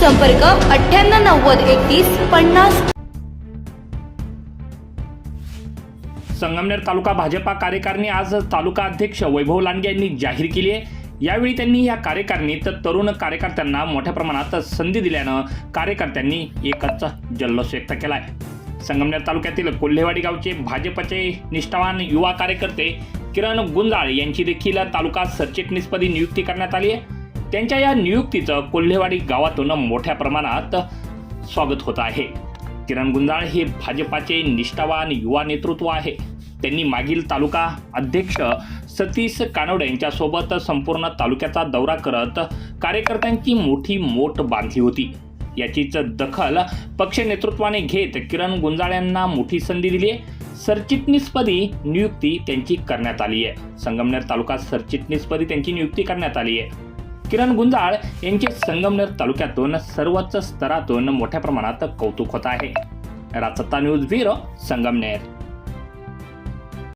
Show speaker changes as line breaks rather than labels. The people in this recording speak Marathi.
संपर्क अठ्ठ्याण्णव नव्वद एकतीस पन्नास.
संगमनेर तालुका भाजपा कार्यकारिणी आज तालुका अध्यक्ष वैभव लांडगे यांनी जाहीर केली आहे. यावेळी त्यांनी या कार्यकारिणीत तरुण कार्यकर्त्यांना मोठ्या प्रमाणात संधी दिल्यानं कार्यकर्त्यांनी एकच जल्लोष व्यक्त केला आहे संगमनेर तालुक्यातील कोल्हेवाडी गावचे भाजपचे निष्ठावान युवा कार्यकर्ते किरण गुंजाळ यांची देखील तालुका सरचिटणीसपदी नियुक्ती करण्यात आली आहे. त्यांच्या या नियुक्तीचं कोल्हेवाडी गावातून मोठ्या प्रमाणात स्वागत होत आहे. किरण गुंजाळ हे भाजपाचे निष्ठावान युवा नेतृत्व आहे. त्यांनी मागील तालुका अध्यक्ष सतीश कानवडे यांच्यासोबत संपूर्ण तालुक्याचा दौरा करत कार्यकर्त्यांची मोठी मोठ बांधली होती. याचीच दखल पक्ष नेतृत्वाने घेत किरण गुंजाळ यांना मोठी संधी दिली आहे सरचिटणीसपदी नियुक्ती त्यांची करण्यात आली आहे संगमनेर तालुका सरचिटणीसपदी त्यांची नियुक्ती करण्यात आली आहे किरण गुंजाळ यांचे संगमनेर तालुक्यातून सर्वच स्तरातून मोठ्या प्रमाणात कौतुक होत आहे. Rajsatta news bureau Sangamner.